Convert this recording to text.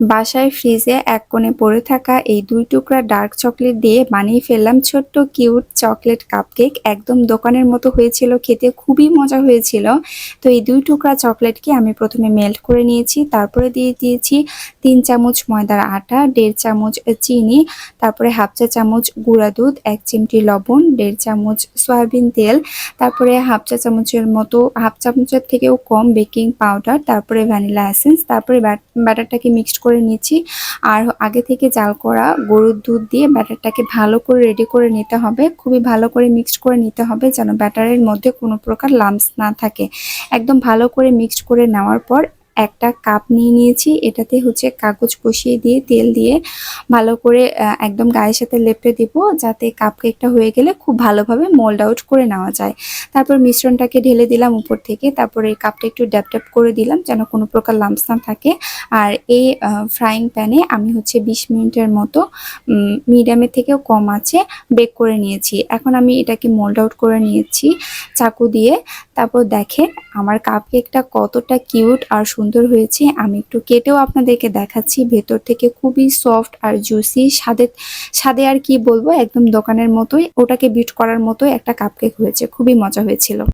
বাসায় ফ্রিজে এক কোণে পড়ে থাকা এই দুই টুকরা ডার্ক চকলেট দিয়ে বানিয়ে ফেললাম ছোট্ট কিউট চকলেট কাপকেক। একদম দোকানের মতো হয়েছিল, খেতে খুবই মজা হয়েছিল। তো এই দুই টুকরা চকলেটকে আমি প্রথমে মেল্ট করে নিয়েছি, তারপরে দিয়ে দিয়েছি তিন চামচ ময়দার আটা, দেড় চামচ চিনি, তারপরে হাফ চা চামচ গুঁড়া দুধ, এক চিমটি লবণ, দেড় চামচ সয়াবিন তেল, তারপরে হাফ চা চামচের মতো, হাফ চামচের থেকেও কম বেকিং পাউডার, তারপরে ভ্যানিলা এসেন্স, তারপরে ব্যাটারটাকে মিক্সড করে নিচ্ছি আর আগে থেকে জাল করা গরুর দুধ দিয়ে ব্যাটারটাকে ভালো করে রেডি করে নিতে হবে। খুবই ভালো করে মিক্সড করে নিতে হবে যেন ব্যাটারের মধ্যে কোনো প্রকার লাম্পস না থাকে। একদম ভালো করে মিক্সড করে নেওয়ার পর একটা কাপ নিয়ে নিয়েছি। এটাতে হচ্ছে কাগজ বসিয়ে দিয়ে, তেল দিয়ে ভালো করে একদম গায়ের সাথে লেপটে দিব যাতে কাপ কেকটা হয়ে গেলে খুব ভালোভাবে মোল্ড আউট করে নেওয়া যায়। তারপর মিশ্রণটাকে ঢেলে দিলাম উপর থেকে। তারপরে এই কাপটা একটু ড্যাপ ড্যাপ করে দিলাম যেন কোনো প্রকার লাম্পস না থাকে। আর এই ফ্রাইং প্যানে আমি হচ্ছে বিশ মিনিটের মতো মিডিয়ামের থেকেও কম আছে বেক করে নিয়েছি। এখন আমি এটাকে মোল্ড আউট করে নিয়েছি চাকু দিয়ে। তারপর দেখেন আমার কাপ কেকটা কতটা কিউট আর সুন্দর হয়েছে, আমি একটু কেটেও আপনাদেরকে দেখাচ্ছি। ভেতর থেকে খুবই সফট আর জুসি স্বাদে স্বাদে আর কি বলব, একদম দোকানের মতোই, ওটাকে বিট করার মতোই একটা কাপ কেক হয়েছে, খুবই মজা হয়েছিল।